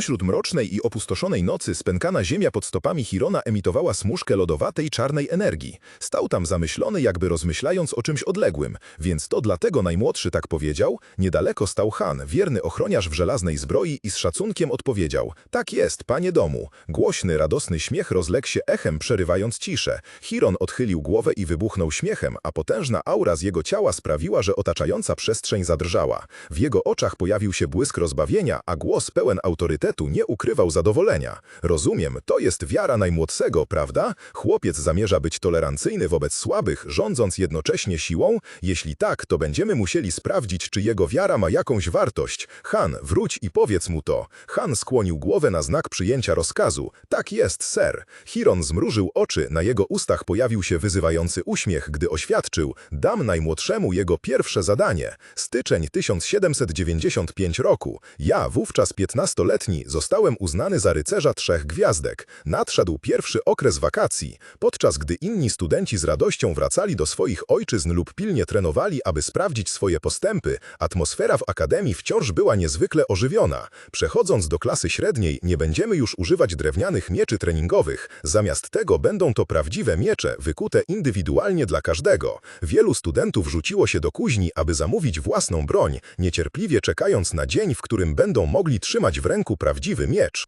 Pośród mrocznej i opustoszonej nocy spękana ziemia pod stopami Hirona emitowała smużkę lodowatej czarnej energii. Stał tam zamyślony, jakby rozmyślając o czymś odległym, więc to dlatego najmłodszy tak powiedział. Niedaleko stał Han, wierny ochroniarz w żelaznej zbroi i z szacunkiem odpowiedział. Tak jest, panie domu. Głośny, radosny śmiech rozległ się echem, przerywając ciszę. Hiron odchylił głowę i wybuchnął śmiechem, a potężna aura z jego ciała sprawiła, że otaczająca przestrzeń zadrżała. W jego oczach pojawił się błysk rozbawienia, a głos pełen autorytetu nie ukrywał zadowolenia. Rozumiem, to jest wiara najmłodszego, prawda? Chłopiec zamierza być tolerancyjny wobec słabych, rządząc jednocześnie siłą? Jeśli tak, to będziemy musieli sprawdzić, czy jego wiara ma jakąś wartość. Han, wróć i powiedz mu to. Han skłonił głowę na znak przyjęcia rozkazu. Tak jest, ser. Hiron zmrużył oczy, na jego ustach pojawił się wyzywający uśmiech, gdy oświadczył, dam najmłodszemu jego pierwsze zadanie. Styczeń 1795 roku. Ja, wówczas 15-letni, zostałem uznany za rycerza trzech gwiazdek. Nadszedł pierwszy okres wakacji, podczas gdy inni studenci z radością wracali do swoich ojczyzn lub pilnie trenowali, aby sprawdzić swoje postępy, atmosfera w akademii wciąż była niezwykle ożywiona. Przechodząc do klasy średniej, nie będziemy już używać drewnianych mieczy treningowych. Zamiast tego będą to prawdziwe miecze, wykute indywidualnie dla każdego. Wielu studentów rzuciło się do kuźni, aby zamówić własną broń, niecierpliwie czekając na dzień, w którym będą mogli trzymać w ręku prawdziwy miecz.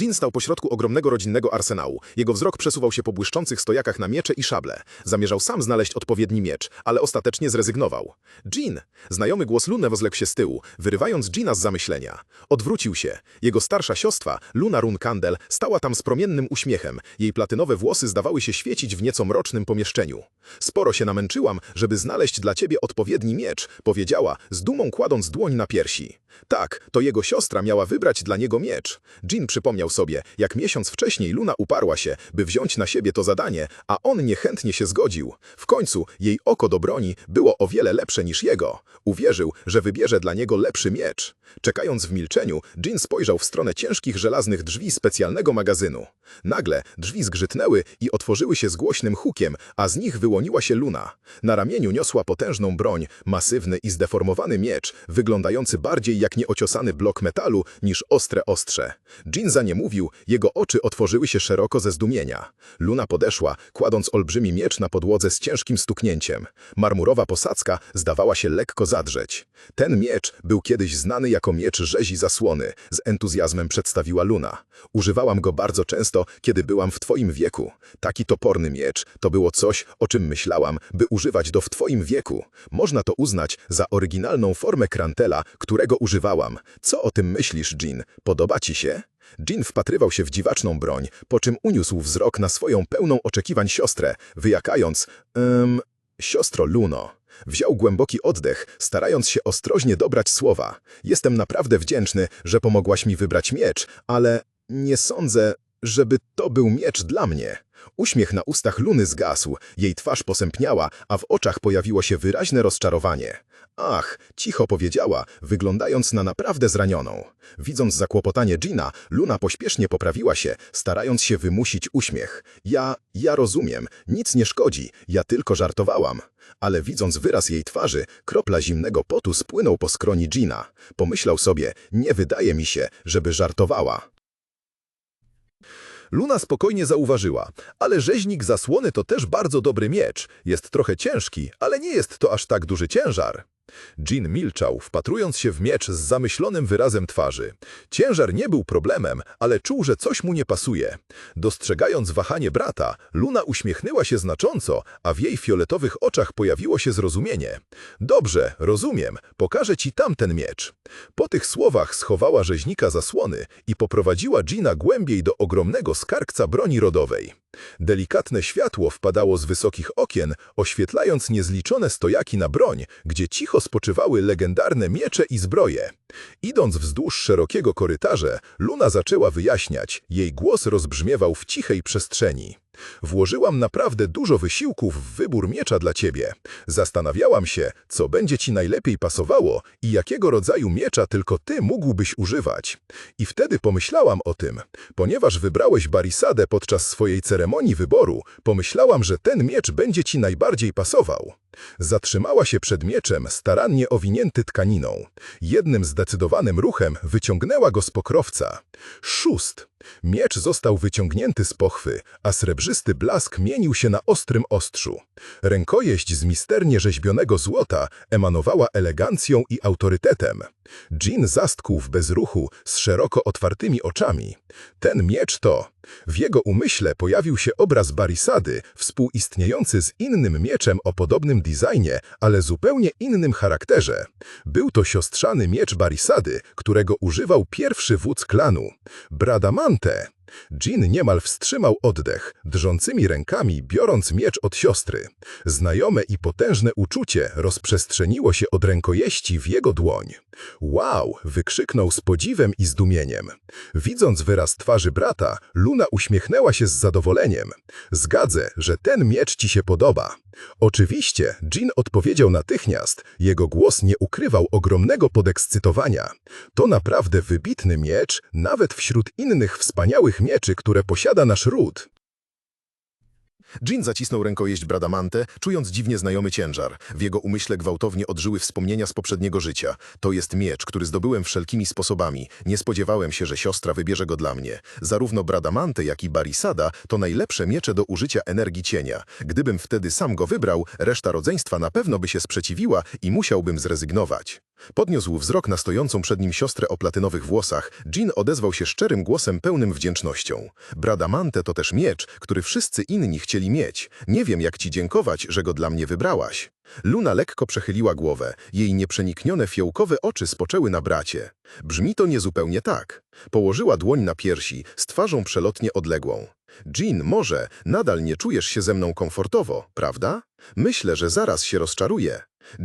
Jin stał pośrodku ogromnego rodzinnego arsenału. Jego wzrok przesuwał się po błyszczących stojakach na miecze i szable. Zamierzał sam znaleźć odpowiedni miecz, ale ostatecznie zrezygnował. Jin! Znajomy głos Luny rozległ się z tyłu, wyrywając Jina z zamyślenia. Odwrócił się. Jego starsza siostra, Luna Run Kandel, stała tam z promiennym uśmiechem. Jej platynowe włosy zdawały się świecić w nieco mrocznym pomieszczeniu. Sporo się namęczyłam, żeby znaleźć dla ciebie odpowiedni miecz, powiedziała, z dumą kładąc dłoń na piersi. Tak, to jego siostra miała wybrać dla niego miecz. Jin przypomniał sobie, jak miesiąc wcześniej Luna uparła się, by wziąć na siebie to zadanie, a on niechętnie się zgodził. W końcu jej oko do broni było o wiele lepsze niż jego. Uwierzył, że wybierze dla niego lepszy miecz. Czekając w milczeniu, Jin spojrzał w stronę ciężkich żelaznych drzwi specjalnego magazynu. Nagle drzwi zgrzytnęły i otworzyły się z głośnym hukiem, a z nich wyłoniła się Luna. Na ramieniu niosła potężną broń, masywny i zdeformowany miecz, wyglądający bardziej jak nieociosany blok metalu niż ostre ostrze. Jin za nie mówił, jego oczy otworzyły się szeroko ze zdumienia. Luna podeszła, kładąc olbrzymi miecz na podłodze z ciężkim stuknięciem. Marmurowa posadzka zdawała się lekko zadrzeć. Ten miecz był kiedyś znany jako miecz rzezi zasłony, z entuzjazmem przedstawiła Luna. Używałam go bardzo często, kiedy byłam w twoim wieku. Taki toporny miecz to było coś, o czym myślałam, by używać do w twoim wieku. Można to uznać za oryginalną formę krantela, którego używałam. Co o tym myślisz, Jean? Podoba ci się? Jean wpatrywał się w dziwaczną broń, po czym uniósł wzrok na swoją pełną oczekiwań siostrę, wyjakając, um, siostro Luno. Wziął głęboki oddech, starając się ostrożnie dobrać słowa. Jestem naprawdę wdzięczny, że pomogłaś mi wybrać miecz, ale nie sądzę, żeby to był miecz dla mnie. Uśmiech na ustach Luny zgasł, jej twarz posępniała, a w oczach pojawiło się wyraźne rozczarowanie. Ach, cicho powiedziała, wyglądając na naprawdę zranioną. Widząc zakłopotanie Gina, Luna pośpiesznie poprawiła się, starając się wymusić uśmiech. Ja, ja rozumiem, nic nie szkodzi, ja tylko żartowałam. Ale widząc wyraz jej twarzy, kropla zimnego potu spłynął po skroni Gina. Pomyślał sobie, nie wydaje mi się, żeby żartowała. Luna spokojnie zauważyła, ale rzeźnik zasłony to też bardzo dobry miecz. Jest trochę ciężki, ale nie jest to aż tak duży ciężar. Jean milczał, wpatrując się w miecz z zamyślonym wyrazem twarzy. Ciężar nie był problemem, ale czuł, że coś mu nie pasuje. Dostrzegając wahanie brata, Luna uśmiechnęła się znacząco, a w jej fioletowych oczach pojawiło się zrozumienie. Dobrze, rozumiem, pokażę ci tamten miecz. Po tych słowach schowała rzeźnika zasłony i poprowadziła Gina głębiej do ogromnego skarbca broni rodowej. Delikatne światło wpadało z wysokich okien, oświetlając niezliczone stojaki na broń, gdzie cicho spoczywały legendarne miecze i zbroje. Idąc wzdłuż szerokiego korytarza, Luna zaczęła wyjaśniać, jej głos rozbrzmiewał w cichej przestrzeni. Włożyłam naprawdę dużo wysiłku w wybór miecza dla ciebie. Zastanawiałam się, co będzie ci najlepiej pasowało i jakiego rodzaju miecza tylko ty mógłbyś używać. I wtedy pomyślałam o tym. Ponieważ wybrałeś barisadę podczas swojej ceremonii wyboru, pomyślałam, że ten miecz będzie ci najbardziej pasował. Zatrzymała się przed mieczem, starannie owinięty tkaniną. Jednym zdecydowanym ruchem wyciągnęła go z pokrowca. Szóst. Miecz został wyciągnięty z pochwy, a srebrzysty blask mienił się na ostrym ostrzu. Rękojeść z misternie rzeźbionego złota emanowała elegancją i autorytetem. Jean zastkł w bezruchu z szeroko otwartymi oczami. Ten miecz to... W jego umyśle pojawił się obraz barisady, współistniejący z innym mieczem o podobnym designie, ale zupełnie innym charakterze. Był to siostrzany miecz barisady, którego używał pierwszy wódz klanu. Bradamante. Jean niemal wstrzymał oddech, drżącymi rękami biorąc miecz od siostry. Znajome i potężne uczucie rozprzestrzeniło się od rękojeści w jego dłoń. Wow! wykrzyknął z podziwem i zdumieniem. Widząc wyraz twarzy brata, Luna uśmiechnęła się z zadowoleniem. Zgadzę, że ten miecz ci się podoba. Oczywiście, Jean odpowiedział natychmiast. Jego głos nie ukrywał ogromnego podekscytowania. To naprawdę wybitny miecz, nawet wśród innych wspaniałych mieczy, które posiada nasz ród. Jean zacisnął rękojeść Bradamante, czując dziwnie znajomy ciężar. W jego umyśle gwałtownie odżyły wspomnienia z poprzedniego życia. To jest miecz, który zdobyłem wszelkimi sposobami. Nie spodziewałem się, że siostra wybierze go dla mnie. Zarówno Bradamante, jak i Barisada to najlepsze miecze do użycia energii cienia. Gdybym wtedy sam go wybrał, reszta rodzeństwa na pewno by się sprzeciwiła i musiałbym zrezygnować. Podniósł wzrok na stojącą przed nim siostrę o platynowych włosach. Jean odezwał się szczerym głosem pełnym wdzięcznością. Bradamante to też miecz, który wszyscy inni chcieli mieć. Nie wiem, jak ci dziękować, że go dla mnie wybrałaś. Luna lekko przechyliła głowę. Jej nieprzeniknione fiołkowe oczy spoczęły na bracie. Brzmi to niezupełnie tak. Położyła dłoń na piersi, z twarzą przelotnie odległą. Jean, może nadal nie czujesz się ze mną komfortowo, prawda? Myślę, że zaraz się rozczaruję.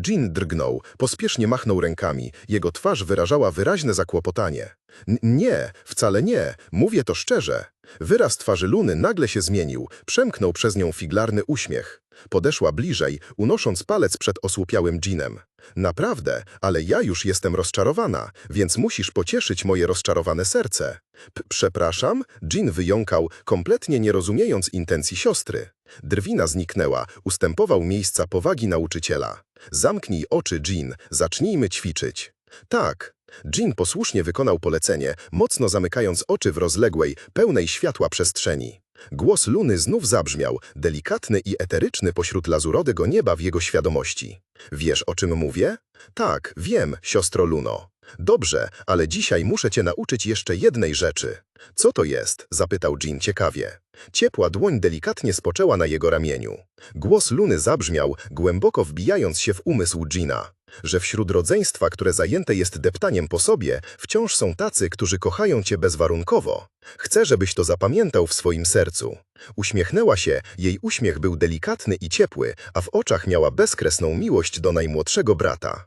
Jean drgnął, pospiesznie machnął rękami. Jego twarz wyrażała wyraźne zakłopotanie. N nie, wcale nie, mówię to szczerze. Wyraz twarzy Luny nagle się zmienił, przemknął przez nią figlarny uśmiech. Podeszła bliżej, unosząc palec przed osłupiałym Jeanem. Naprawdę, ale ja już jestem rozczarowana, więc musisz pocieszyć moje rozczarowane serce. P przepraszam? Jean wyjąkał, kompletnie nie rozumiejąc intencji siostry. Drwina zniknęła, ustępował miejsca powagi nauczyciela. Zamknij oczy, Jean, zacznijmy ćwiczyć. Tak. Jean posłusznie wykonał polecenie, mocno zamykając oczy w rozległej, pełnej światła przestrzeni. Głos Luny znów zabrzmiał, delikatny i eteryczny pośród lazurodego nieba w jego świadomości. Wiesz, o czym mówię? Tak, wiem, siostro Luno. Dobrze, ale dzisiaj muszę cię nauczyć jeszcze jednej rzeczy. Co to jest? zapytał Jean ciekawie. Ciepła dłoń delikatnie spoczęła na jego ramieniu. Głos Luny zabrzmiał, głęboko wbijając się w umysł Gina. Że wśród rodzeństwa, które zajęte jest deptaniem po sobie, wciąż są tacy, którzy kochają cię bezwarunkowo. Chcę, żebyś to zapamiętał w swoim sercu. Uśmiechnęła się, jej uśmiech był delikatny i ciepły, a w oczach miała bezkresną miłość do najmłodszego brata.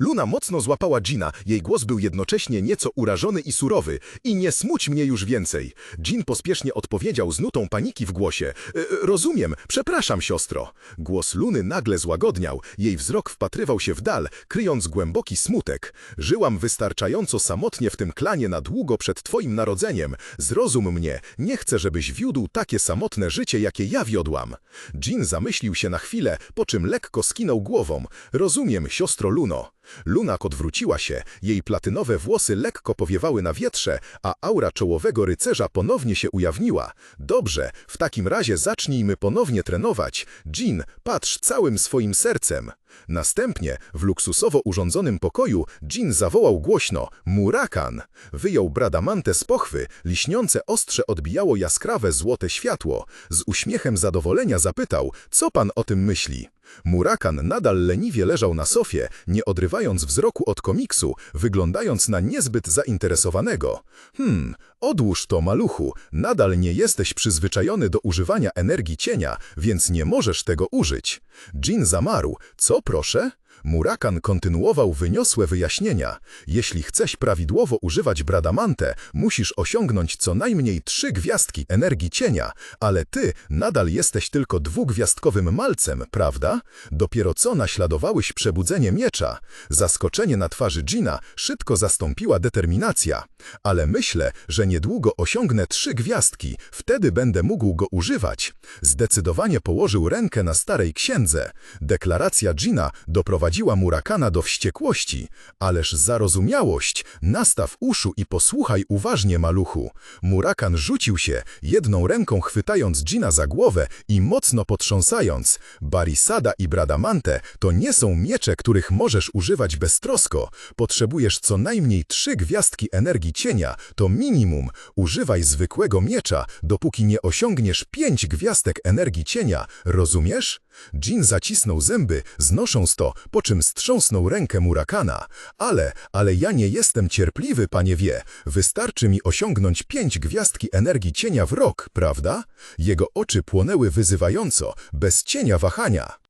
Luna mocno złapała Gina, jej głos był jednocześnie nieco urażony i surowy. I nie smuć mnie już więcej. Jean pospiesznie odpowiedział z nutą paniki w głosie. "E, rozumiem, przepraszam, siostro. Głos Luny nagle złagodniał, jej wzrok wpatrywał się w dal, kryjąc głęboki smutek. Żyłam wystarczająco samotnie w tym klanie na długo przed twoim narodzeniem. Zrozum mnie, nie chcę, żebyś wiódł takie samotne życie, jakie ja wiodłam. Jean zamyślił się na chwilę, po czym lekko skinął głową. Rozumiem, siostro Luno. Lunak odwróciła się, jej platynowe włosy lekko powiewały na wietrze, a aura czołowego rycerza ponownie się ujawniła. Dobrze, w takim razie zacznijmy ponownie trenować. Jean, patrz całym swoim sercem. Następnie, w luksusowo urządzonym pokoju, Jean zawołał głośno Murakan. Wyjął bradamantę z pochwy, liśniące ostrze odbijało jaskrawe złote światło. Z uśmiechem zadowolenia zapytał, co pan o tym myśli? Murakan nadal leniwie leżał na sofie, nie odrywając wzroku od komiksu, wyglądając na niezbyt zainteresowanego. Hmm, odłóż to, maluchu, nadal nie jesteś przyzwyczajony do używania energii cienia, więc nie możesz tego użyć. Jean zamarł. Co proszę? Murakan kontynuował wyniosłe wyjaśnienia. Jeśli chcesz prawidłowo używać Bradamante, musisz osiągnąć co najmniej trzy gwiazdki energii cienia, ale ty nadal jesteś tylko dwugwiazdkowym malcem, prawda? Dopiero co naśladowałeś przebudzenie miecza. Zaskoczenie na twarzy Gina szybko zastąpiła determinacja. Ale myślę, że niedługo osiągnę trzy gwiazdki, wtedy będę mógł go używać. Zdecydowanie położył rękę na starej księdze. Deklaracja Gina doprowadziła Murakana do wściekłości. Ależ zarozumiałość, nastaw uszu i posłuchaj uważnie, maluchu. Murakan rzucił się, jedną ręką chwytając Gina za głowę i mocno potrząsając. Barisada i Bradamante to nie są miecze, których możesz używać beztrosko. Potrzebujesz co najmniej trzy gwiazdki energii cienia, to minimum. Używaj zwykłego miecza, dopóki nie osiągniesz pięć gwiazdek energii cienia, rozumiesz? Jin zacisnął zęby, znosząc to, po czym strząsnął rękę Murakana. Ale, ale ja nie jestem cierpliwy, panie wie. Wystarczy mi osiągnąć pięć gwiazdki energii cienia w rok, prawda? Jego oczy płonęły wyzywająco, bez cienia wahania.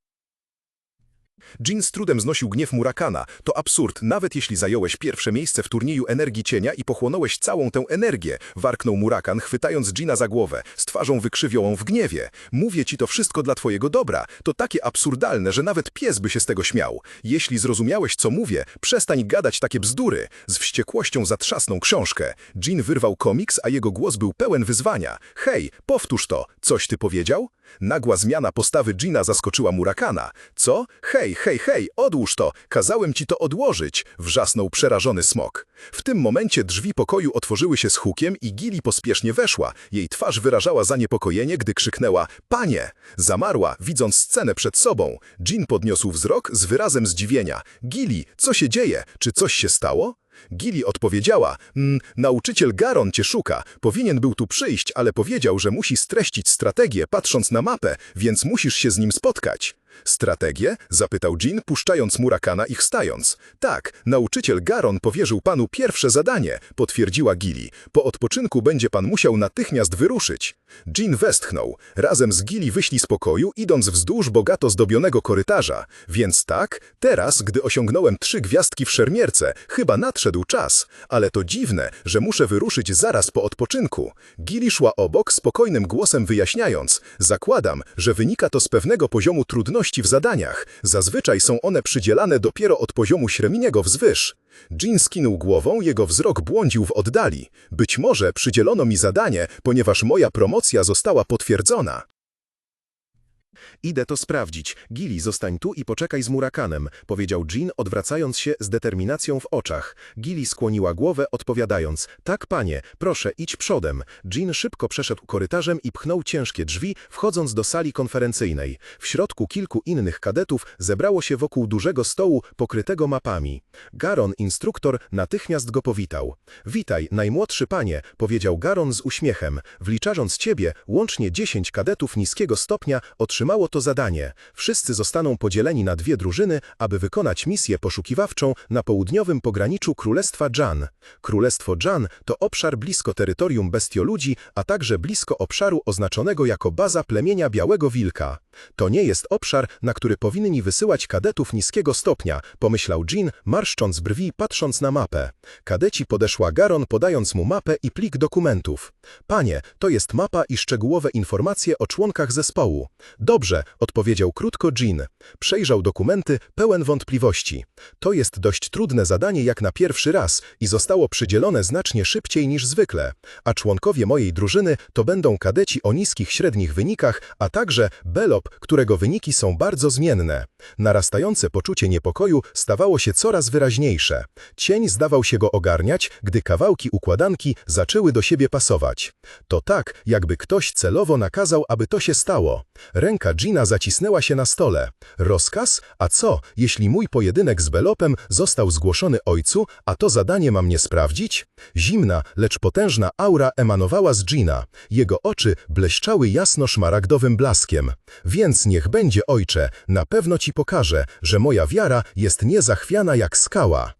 Jin z trudem znosił gniew Murakana. To absurd, nawet jeśli zająłeś pierwsze miejsce w turnieju energii cienia i pochłonąłeś całą tę energię, warknął Murakan, chwytając Gina za głowę, z twarzą wykrzywiołą w gniewie. Mówię ci to wszystko dla twojego dobra. To takie absurdalne, że nawet pies by się z tego śmiał. Jeśli zrozumiałeś, co mówię, przestań gadać takie bzdury. Z wściekłością zatrzasnął książkę. Jin wyrwał komiks, a jego głos był pełen wyzwania. Hej, powtórz to. Coś ty powiedział? Nagła zmiana postawy Gina zaskoczyła Murakana. Co? Hej, hej, hej, odłóż to! Kazałem ci to odłożyć! Wrzasnął przerażony smok. W tym momencie drzwi pokoju otworzyły się z hukiem i Gili pospiesznie weszła. Jej twarz wyrażała zaniepokojenie, gdy krzyknęła Panie! Zamarła, widząc scenę przed sobą. Jean podniósł wzrok z wyrazem zdziwienia. Gili, co się dzieje? Czy coś się stało? Gili odpowiedziała, mm, nauczyciel Garon cię szuka, powinien był tu przyjść, ale powiedział, że musi streścić strategię, patrząc na mapę, więc musisz się z nim spotkać. Strategię? zapytał Jean, puszczając Murakana i wstając. Tak, nauczyciel Garon powierzył panu pierwsze zadanie, potwierdziła Gili. Po odpoczynku będzie pan musiał natychmiast wyruszyć. Jean westchnął. Razem z Gili wyszli z pokoju, idąc wzdłuż bogato zdobionego korytarza. Więc tak, teraz, gdy osiągnąłem trzy gwiazdki w szermierce, chyba nadszedł czas. Ale to dziwne, że muszę wyruszyć zaraz po odpoczynku. Gili szła obok, spokojnym głosem wyjaśniając. Zakładam, że wynika to z pewnego poziomu trudności w zadaniach. Zazwyczaj są one przydzielane dopiero od poziomu średniego wzwyż. Jean skinął głową, jego wzrok błądził w oddali. Być może przydzielono mi zadanie, ponieważ moja promocja została potwierdzona. Idę to sprawdzić. Gili, zostań tu i poczekaj z Murakanem, powiedział Jean, odwracając się z determinacją w oczach. Gili skłoniła głowę, odpowiadając, tak panie, proszę, idź przodem. Jean szybko przeszedł korytarzem i pchnął ciężkie drzwi, wchodząc do sali konferencyjnej. W środku kilku innych kadetów zebrało się wokół dużego stołu pokrytego mapami. Garon, instruktor, natychmiast go powitał. Witaj, najmłodszy panie, powiedział Garon z uśmiechem. Wliczając ciebie, łącznie dziesięć kadetów niskiego stopnia otrzymało to zadanie. Wszyscy zostaną podzieleni na dwie drużyny, aby wykonać misję poszukiwawczą na południowym pograniczu Królestwa Jan. Królestwo Jan to obszar blisko terytorium bestioludzi, a także blisko obszaru oznaczonego jako baza plemienia Białego Wilka. To nie jest obszar, na który powinni wysyłać kadetów niskiego stopnia, pomyślał Jean, marszcząc brwi, patrząc na mapę. Kadeci podeszła Garon, podając mu mapę i plik dokumentów. Panie, to jest mapa i szczegółowe informacje o członkach zespołu. Dobrze, odpowiedział krótko Jean. Przejrzał dokumenty, pełen wątpliwości. To jest dość trudne zadanie jak na pierwszy raz i zostało przydzielone znacznie szybciej niż zwykle. A członkowie mojej drużyny to będą kadeci o niskich średnich wynikach, a także Belop, którego wyniki są bardzo zmienne. Narastające poczucie niepokoju stawało się coraz wyraźniejsze. Cień zdawał się go ogarniać, gdy kawałki układanki zaczęły do siebie pasować. To tak, jakby ktoś celowo nakazał, aby to się stało. Ręka Gina zacisnęła się na stole. Rozkaz? A co, jeśli mój pojedynek z Belopem został zgłoszony ojcu, a to zadanie mam nie sprawdzić? Zimna, lecz potężna aura emanowała z Gina. Jego oczy bleszczały jasno-szmaragdowym blaskiem. Więc niech będzie, ojcze, na pewno ci pokażę, że moja wiara jest niezachwiana jak skała.